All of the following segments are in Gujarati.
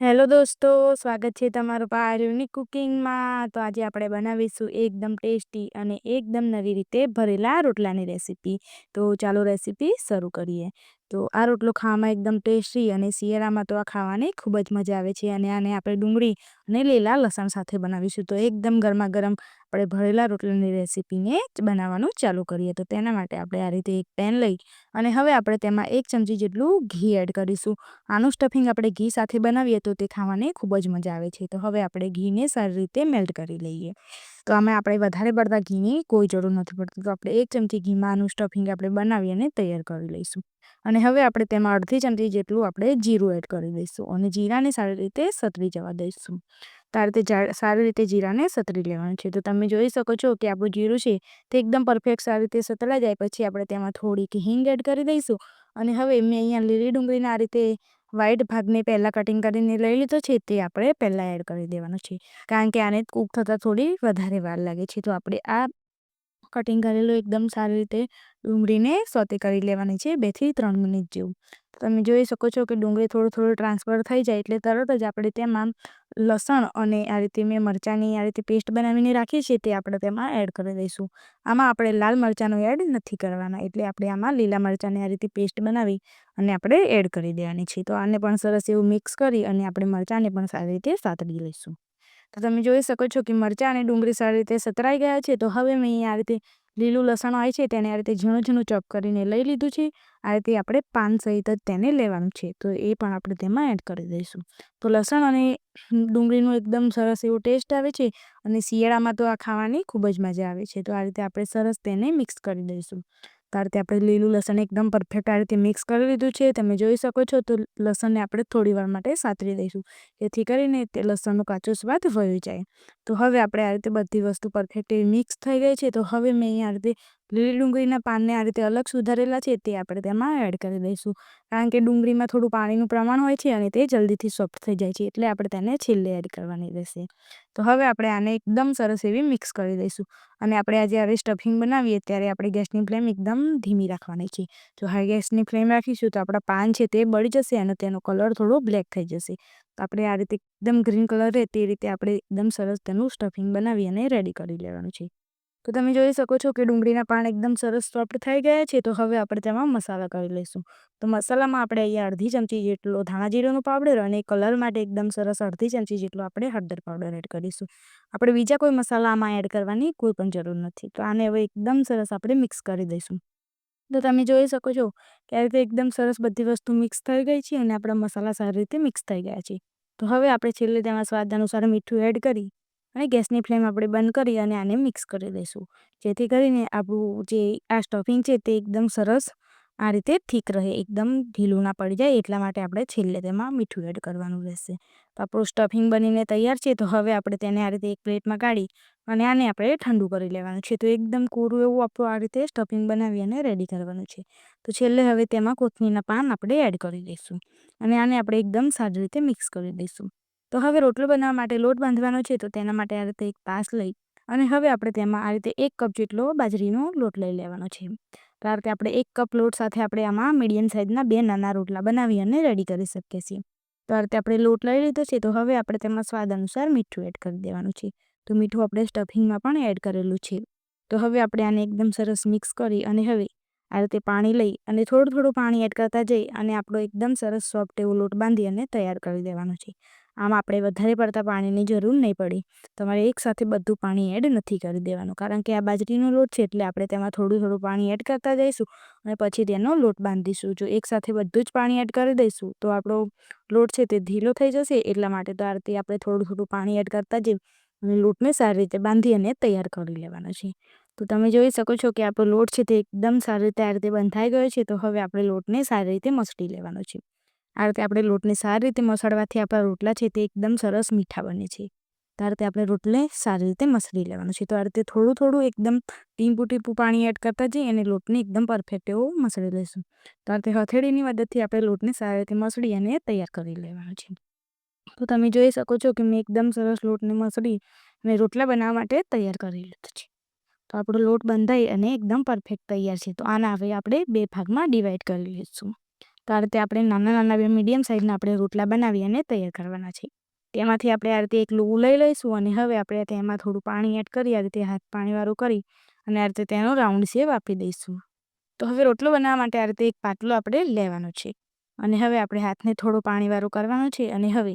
હેલો દોસ્તો, સ્વાગત છે તમારું પારુની કુકિંગમાં. તો આજે આપણે બનાવીશું એકદમ ટેસ્ટી અને એકદમ નવી રીતે ભરેલા રોટલાની રેસીપી. તો ચાલો રેસીપી શરૂ કરીએ. તો આ રોટલો ખાવામાં એકદમ ટેસ્ટી અને શિયાળામાં તો આ ખાવાની ખૂબ જ મજા આવે છે. અને આને આપણે ડુંગળી અને લીલા લસણ સાથે બનાવીશું. તો એકદમ ગરમા ગરમ આપણે ભરેલા રોટલાની રેસીપીને બનાવવાનું ચાલુ કરીએ. તો તેના માટે આપણે આ રીતે એક પેન લઈ અને હવે આપણે તેમાં એક ચમચી જેટલું ઘી એડ કરીશું. આનું સ્ટફિંગ આપણે ઘી સાથે બનાવીએ તો તે ખાવાની ખૂબ જ મજા આવે છે. તો હવે આપણે ઘીને સારી રીતે મેલ્ટ કરી લઈએ. તો આમાં આપણે વધારે પડતા ઘીની કોઈ જરૂર નથી પડતી. તો આપણે એક ચમચી ઘીમાં આનું સ્ટફિંગ આપણે બનાવી અને તૈયાર કરી લઈશું. અને હવે આપણે તેમાં અડધી ચમચી જેટલું આપણે જીરું એડ કરી દઈશું અને જીરાને સારી રીતે સતરી જવા દઈશું. તો આ સારી રીતે જીરાને સતરી લેવાનું છે. તો તમે જોઈ શકો છો કે આપણું જીરું છે તે એકદમ પરફેક્ટ સારી રીતે સતળાઈ જાય. પછી આપણે તેમાં થોડીક હિંગ એડ કરી દઈશું. અને હવે મેં અહીંયા લીલી ડુંગળીને આ રીતે વ્હાઈટ ભાગને પહેલાં કટિંગ કરીને લઈ લીધો છે, તે આપણે પહેલાં એડ કરી દેવાનો છે. કારણ કે આને કૂક થતાં થોડી વધારે વાર લાગે છે. તો આપણે આ કટિંગ કરેલું એકદમ સારી રીતે ડુંગળીને સોતે કરી લેવાની છે બેથી ત્રણ મિનિટ જેવું. તમે જોઈ શકો છો કે ડુંગળી થોડું થોડું ટ્રાન્સફર થઈ જાય એટલે તરત જ આપણે તેમાં લસણ અને આ રીતે મેં મરચાંની આ રીતે પેસ્ટ બનાવીને રાખીએ છીએ તે આપણે તેમાં એડ કરી દઈશું. આમાં આપણે લાલ મરચાંનો એડ નથી કરવાના, એટલે આપણે આમાં લીલા મરચાંની આ રીતે પેસ્ટ બનાવી અને આપણે એડ કરી દેવાની છે. તો આને પણ સરસ એવું મિક્સ કરી અને આપણે મરચાંને પણ સારી રીતે સાતડી લઈશું. તો તમે જોઈ શકો છો કે મરચાં અને ડુંગળી સારી રીતે સતરાઈ ગયા છે. તો હવે મેં આ રીતે લીલું લસણ હોય છે તેને આ રીતે ઝીણું ઝીણું ચોપ કરીને લઈ લીધું છે. આ રીતે આપણે પાન સહિત જ તેને લેવાનું છે. તો એ પણ આપણે તેમાં એડ કરી દઈશું. તો લસણ અને ડુંગળીનું એકદમ સરસ એવો ટેસ્ટ આવે છે અને શિયાળામાં તો આ ખાવાની ખૂબ જ મજા આવે છે. તો આ રીતે આપણે સરસ તેને મિક્સ કરી દઈશું. તો કે આપણે લીલું લસણ એકદમ પરફેક્ટ આ રીતે મિક્સ કરી લીધું છે. તમે જોઈ શકો છો તો લસણને આપણે થોડી વાર માટે સાતરી દઈશું. જેથી કરીને તે લસણનો કાચો સ્વાદ વયો જાય. તો હવે આપણે આ રીતે બધી વસ્તુ પરફેક્ટ મિક્સ થઈ ગઈ છે, તો હવે મેં આ રીતે લીલી ડુંગળીના પાનને આ રીતે અલગ સુધારેલા છે, તે આપણે તેમાં એડ કરી દઈશું. કારણ કે ડુંગળીમાં થોડું પાણીનું પ્રમાણ હોય છે અને તે જલ્દીથી સોફ્ટ થઈ જાય છે, એટલે આપણે તેને છેલ્લે એડ કરવાની રહેશે. તો હવે આપણે આને એકદમ સરસ એવી મિક્સ કરી દઈશું. અને આપણે આ જ્યારે સ્ટફિંગ બનાવીએ, ત્યારે આપણે ગેસની ફ્લેમ એકદમ ધીમી રાખવાની છે. જો હાઈ ગેસની ફ્લેમ રાખીશું, તો આપણા પાન છે તે બળી જશે અને તેનો કલર થોડો બ્લેક થઈ જશે. આપણે આ રીતે એકદમ ગ્રીન કલર રહે તે રીતે આપણે એકદમ સરસ તેનું સ્ટફિંગ બનાવી અને રેડી કરી લેવાનું છે. તો તમે જોઈ શકો છો કે ડુંગળીના પાન એકદમ સરસ સોફ્ટ થઈ ગયા છે તો હવે આપણે તેમાં મસાલા કરી લઈશું. તો મસાલામાં આપણે અહીંયા અડધી ચમચી જેટલો ધાણા જીરોનો પાવડર અને કલર માટે એકદમ સરસ અડધી ચમચી જેટલો આપણે હળદર પાવડર એડ કરીશું. આપણે બીજા કોઈ મસાલા આમાં એડ કરવાની કોઈ પણ જરૂર નથી. તો આને હવે એકદમ સરસ આપણે મિક્સ કરી દઈશું. તો તમે જોઈ શકો છો કે આ રીતે એકદમ સરસ બધી વસ્તુ મિક્સ થઈ ગઈ છે અને આપણા મસાલા સારી રીતે મિક્સ થઈ ગયા છે. તો હવે આપણે છેલ્લે તેમાં સ્વાદ અનુસાર મીઠું એડ કરી અને ગેસની ફ્લેમ આપણે બંધ કરી અને આને મિક્સ કરી દઈશું. જેથી કરીને આપણું જે આ સ્ટફિંગ છે તે એકદમ સરસ આ રીતે ઠીક રહે, એકદમ ઢીલું ના પડી જાય એટલા માટે આપણે છેલ્લે તેમાં મીઠું એડ કરવાનું રહેશે. આપણું સ્ટફિંગ બનીને તૈયાર છે તો હવે આપણે તેને આ રીતે એક પ્લેટમાં કાઢી અને આને આપણે ઠંડુ કરી લેવાનું છે. તો એકદમ કોરું એવું આપણું આ રીતે સ્ટફિંગ બનાવી અને રેડી કરવાનું છે. તો છેલ્લે હવે તેમાં કોથમીરના પાન આપણે એડ કરી દઈશું. અને આને આપણે એકદમ સારી રીતે મિક્સ કરી દઈશું. તો હવે રોટલો બનાવવા માટે લોટ બાંધવાનો છે તો તેના માટે આ રીતે એક તાસ લઈ અને હવે આપણે તેમાં આ રીતે એક કપ જેટલો બાજરીનો લોટ લઈ લેવાનો છે. તો આ રીતે આપણે એક કપ લોટ સાથે આપણે આમાં મીડિયમ સાઇઝના બે નાના રોટલા બનાવી અને રેડી કરી શકીએ છીએ. તો આ રીતે આપણે લોટ લઈ લીધો છે તો હવે આપણે તેમાં સ્વાદ અનુસાર મીઠું એડ કરી દેવાનું છે. તો મીઠું આપણે સ્ટફિંગમાં પણ એડ કરેલું છે. તો હવે આપણે આને એકદમ સરસ મિક્સ કરી અને હવે આ રીતે પાણી લઈ અને થોડું થોડું પાણી એડ કરતા જઈ અને આપણો એકદમ સરસ સોફ્ટ એવો લોટ બાંધી અને તૈયાર કરી દેવાનો છે. આમ આપણે વધારે પડતા પાણીની જરૂર નહીં પડી. તમારે એકસાથે બધું પાણી એડ નથી કરી દેવાનું. કારણ કે આ બાજરીનો લોટ છે એટલે આપણે તેમાં થોડું થોડું પાણી એડ કરતા જઈશું અને પછી તેનો લોટ બાંધીશું. જો એકસાથે બધું જ પાણી એડ કરી દઈશું તો આપણો લોટ છે તે ઢીલો થઈ જશે. એટલા માટે તો આ રીતે આપણે થોડું થોડું પાણી એડ કરતા જઈ અને લોટને સારી રીતે બાંધી અને તૈયાર કરી લેવાનો છે તો તમે જોઈ શકો છો કે આપણો લોટ છે તે એકદમ સારી રીતે આ રીતે બંધાઈ ગયો છે, તો હવે આપણે લોટને સારી રીતે મસળી લેવાનો છે. આ રીતે આપણે લોટને સારી રીતે મસળવાથી આપણા રોટલા છે તે એકદમ સરસ મીઠા બને છે. તો આ રીતે આપણે રોટલે સારી રીતે મસળી લેવાનું છે. તો આ રીતે થોડું થોડું એકદમ ટીમ્પુ ટીમ્પુ પાણી એડ કરતા જઈએ અને લોટને એકદમ પરફેક્ટ એવો મસળી લઈશું. તો આ રીતે હથેળીની મદદથી આપણે લોટને સારી રીતે મસળી અને તૈયાર કરી લેવાનો છે. તો તમે જોઈ શકો છો કે મેં એકદમ સરસ લોટને મસળી અને રોટલા બનાવવા માટે તૈયાર કરી લીધો છે. તો આપણો લોટ બંધાઈ અને એકદમ પરફેક્ટ તૈયાર છે. તો આના હવે આપણે બે ભાગમાં ડિવાઈડ કરી લઈશું. તો આ રીતે આપણે નાના નાના બે મીડિયમ સાઇઝના આપણે રોટલા બનાવી અને તૈયાર કરવાના છે. તેમાંથી આપણે આ રીતે એક લોવું લઈ લઈશું અને હવે આપણે તેમાં થોડું પાણી એડ કરી, આ રીતે હાથ પાણીવાળું કરી અને આ રીતે તેનો રાઉન્ડ શેપ આપી દઈશું. તો હવે રોટલો બનાવવા માટે આ રીતે એક પાટલો આપણે લેવાનો છે. અને હવે આપણે હાથને થોડું પાણીવાળું કરવાનું છે અને હવે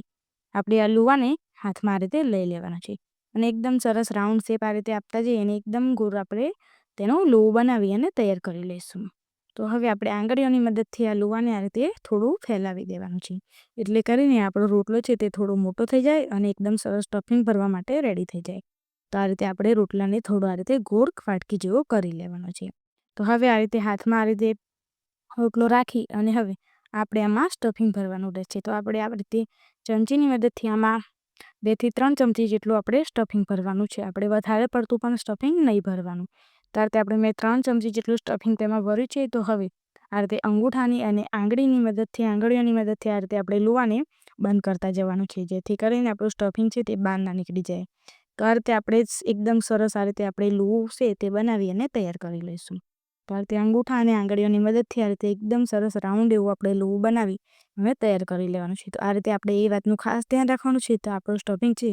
આપણે આ લુવાને હાથમાં આ રીતે લઈ લેવાના છે. અને એકદમ સરસ રાઉન્ડ શેપ આ રીતે આપતા જઈએ અને એકદમ ગોળ આપણે તેનો લુવો બનાવી અને તૈયાર કરી લઈશું. તો હવે આપણે આંગળીઓની મદદથી આ લુવાને આ રીતે થોડું ફેલાવી દેવાનું છે. એટલે કરીને આપણો રોટલો છે તે થોડો મોટો થઈ જાય અને એકદમ સરસ સ્ટફિંગ ભરવા માટે રેડી થઈ જાય. તો આ રીતે આપણે રોટલાને થોડો આ રીતે ગોળ ફાટકી જેવો કરી લેવાનો છે. તો હવે આ રીતે હાથમાં આ રીતે રોટલો રાખી અને હવે આપણે આમાં સ્ટફિંગ ભરવાનું રહેશે તો આપણે આ રીતે ચમચીની મદદથી આમાં બેથી ત્રણ ચમચી જેટલું આપણે સ્ટફિંગ ભરવાનું છે. આપણે વધારે પડતું પણ સ્ટફિંગ નહીં ભરવાનું. તો આ આપણે મેં ત્રણ ચમચી જેટલું સ્ટફિંગ તેમાં ભર્યું છે. તો હવે આ રીતે અંગૂઠાની અને આંગળીની મદદથી, આંગળીઓની મદદથી આ રીતે આપણે લુવાને બંધ કરતા જવાનું છે. જેથી કરીને આપણું સ્ટફિંગ છે તે બહાર ના નીકળી જાય. તો આ આપણે એકદમ સરસ આ રીતે આપણે લુવું છે તે બનાવી અને તૈયાર કરી લઈશું. તો આ અંગૂઠા અને આંગળીઓની મદદથી આ રીતે એકદમ સરસ રાઉન્ડ એવું આપણે લુવું બનાવી હવે તૈયાર કરી લેવાનું છે. તો આ રીતે આપણે એ વાતનું ખાસ ધ્યાન રાખવાનું છે તો આપણું સ્ટફિંગ છે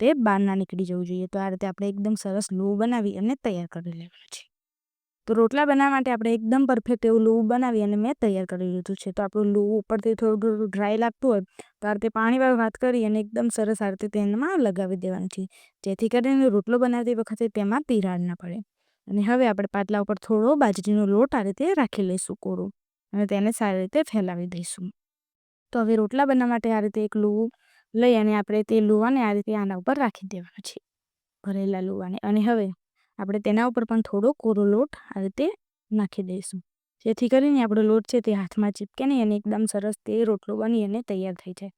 તે બહાર ના નીકળી જવું જોઈએ. તો આ રીતે આપણે એકદમ સરસ લુવું બનાવી અને તૈયાર કરી લેવાનું છે. તો રોટલા બનાવવા માટે આપણે એકદમ પરફેક્ટ એવું લુવું બનાવી અને મેં તૈયાર કરી લીધું છે. તો આપણું લુવું ઉપરથી થોડું થોડું ડ્રાય લાગતું હોય તો આ રીતે પાણીવાળું વાત કરી અને એકદમ સરસ આ રીતે તેમાં લગાવી દેવાનું છે. જેથી કરીને રોટલો બનાવતી વખતે તેમાં તિરાડ ના પડે. અને હવે આપણે પાટલા ઉપર થોડો બાજરીનો લોટ આ રીતે રાખી લઈશું કોરો અને તેને સારી રીતે ફેલાવી દઈશું. તો હવે રોટલા બનાવવા માટે આ રીતે એક લુવું લઈ અને આપણે તે લુવાને આ રીતે આના ઉપર રાખી દેવાનો છે, ભરેલા લુવાને અને હવે આપણે તેના ઉપર પણ થોડો કોરો લોટ આ રીતે નાખી દઈશું. જેથી કરીને આપણો લોટ છે તે હાથમાં ચીપકે નહીં અને એકદમ સરસ તે રોટલો બની અને તૈયાર થઈ જાય.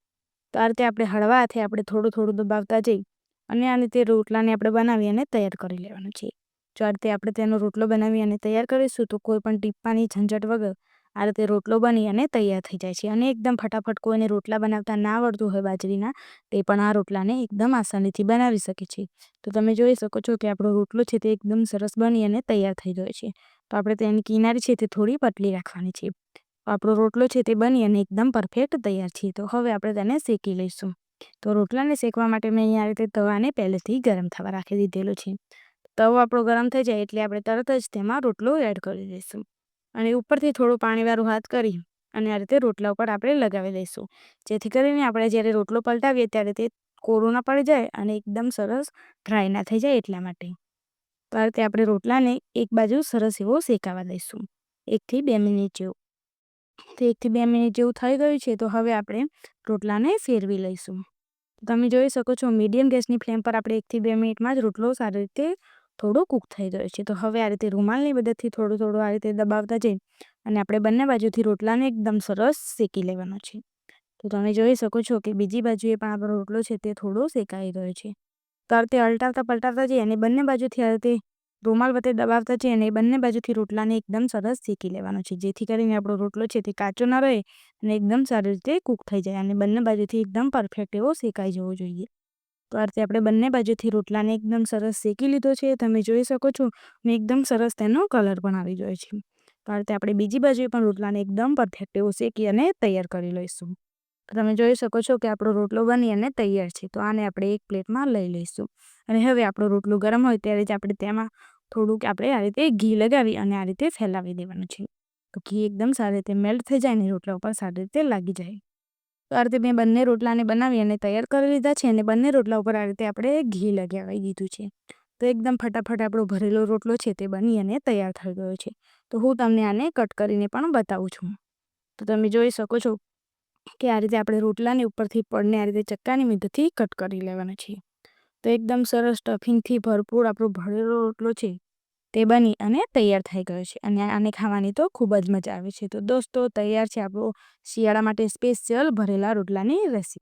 તો આ રીતે આપણે હળવા હાથે આપણે થોડું થોડું દબાવતા જઈ અને આ રીતે રોટલાને આપણે બનાવી અને તૈયાર કરી લેવાનું છે. જો આ રીતે આપણે તેનો રોટલો બનાવી અને તૈયાર કરીશું, તો કોઈ પણ ટીપ્પાની ઝંઝટ વગર આ રીતે રોટલો બની અને તૈયાર થઈ જાય છે. અને એકદમ ફટાફટ કોઈને રોટલા બનાવતા ના આવડતું હોય બાજરીના, તે પણ આ રોટલાને એકદમ આસાનીથી બનાવી શકે છે. તો તમે જોઈ શકો છો કે આપણો રોટલો છે તે એકદમ સરસ બની અને તૈયાર થઈ ગયો છે. તો આપણે તેની કિનારી છે તે થોડી પતલી રાખવાની છે. આપણો રોટલો છે તે બની અને એકદમ પરફેક્ટ તૈયાર છે. તો હવે આપણે તેને શેકી લઈશું. તો રોટલાને શેકવા માટે મેં અહીંયા રીતે તવાને પહેલેથી ગરમ થવા રાખી દીધેલો છે. તવો આપણો ગરમ થઈ જાય એટલે આપણે તરત જ તેમાં રોટલો એડ કરી દઈશું. અને ઉપરથી થોડું પાણીવાળું હાથ કરી અને આ રીતે રોટલા ઉપર આપણે લગાવી દઈશું. જેથી કરીને આપણે જ્યારે રોટલો પલટાવીએ ત્યારે તે કોરો ના પડી જાય અને એકદમ સરસ ડ્રાય ના થઈ જાય એટલા માટે. તો રીતે આપણે રોટલાને એક બાજુ સરસ એવો શેકાવા દઈશું. એકથી બે મિનિટ જેવું. તો એકથી બે મિનિટ જેવું થઈ ગયું છે તો હવે આપણે રોટલાને ફેરવી લઈશું. તમે જોઈ શકો છો મીડિયમ ગેસની ફ્લેમ પર આપણે એકથી બે મિનિટમાં જ રોટલો સારી રીતે થોડો કૂક થઈ ગયો છે. તો હવે આ રીતે રૂમાલની મદદથી થોડું થોડું આ રીતે દબાવતા જઈ અને આપણે બંને બાજુથી રોટલાને એકદમ સરસ શેકી લેવાનો છે. તો તમે જોઈ શકો છો કે બીજી બાજુએ પણ આપણો રોટલો છે તે થોડો શેકાઈ ગયો છે. તો આ અલટાવતા પલટાવતા જઈએ અને બંને બાજુથી આ રીતે રૂમાલ વતે દબાવતા જઈએ અને બંને બાજુથી રોટલાને એકદમ સરસ શેકી લેવાનો છે. જેથી કરીને આપણો રોટલો છે તે કાચો ન રહે અને એકદમ સારી રીતે કૂક થઈ જાય અને બંને બાજુથી એકદમ પરફેક્ટ એવો શેકાઈ જવો જોઈએ. તો આ આપણે બંને બાજુથી રોટલાને એકદમ સરસ શેકી લીધો છે. તમે જોઈ શકો છો અને એકદમ સરસ તેનો કલર પણ આવી ગયો છે. તો આ રીતે આપણે બીજી બાજુએ પણ રોટલાને એકદમ પરફેક્ટ એવો શેકી અને તૈયાર કરી લઈશું. તમે જોઈ શકો છો કે આપણો રોટલો બની અને તૈયાર છે, તો આને આપણે એક પ્લેટમાં લઈ લઈશું. અને હવે આપણો રોટલો ગરમ હોય ત્યારે જ આપણે તેમાં થોડુંક આપણે આ રીતે ઘી લગાવી અને આ રીતે ફેલાવી દેવાનું છે. તો ઘી એકદમ સારી રીતે મેલ્ટ થઈ જાય ને રોટલા ઉપર સારી રીતે લાગી જાય. તો આ રીતે મેં બંને રોટલાને બનાવી અને તૈયાર કરી લીધા છે અને બંને રોટલા ઉપર આ રીતે આપણે ઘી લગાવી દીધું છે. તો એકદમ ફટાફટ આપણો ભરેલો રોટલો છે તે બની અને તૈયાર થઈ ગયો છે. તો હું તમને આને કટ કરીને પણ બતાવું છું. તો તમે જોઈ શકો છો કે આ રીતે આપણે રોટલાની ઉપરથી પડને આ રીતે ચક્કાની મદદથી કટ કરી લેવાના છે તો એકદમ સરસ સ્ટફિંગથી ભરપૂર આપણો ભરેલો રોટલો છે તે બની અને તૈયાર થઈ ગયો છે. અને આને ખાવાની તો ખૂબ જ મજા આવે છે. તો દોસ્તો, તૈયાર છે આપણો શિયાળા માટે સ્પેશિયલ ભરેલા રોટલાની રેસીપી.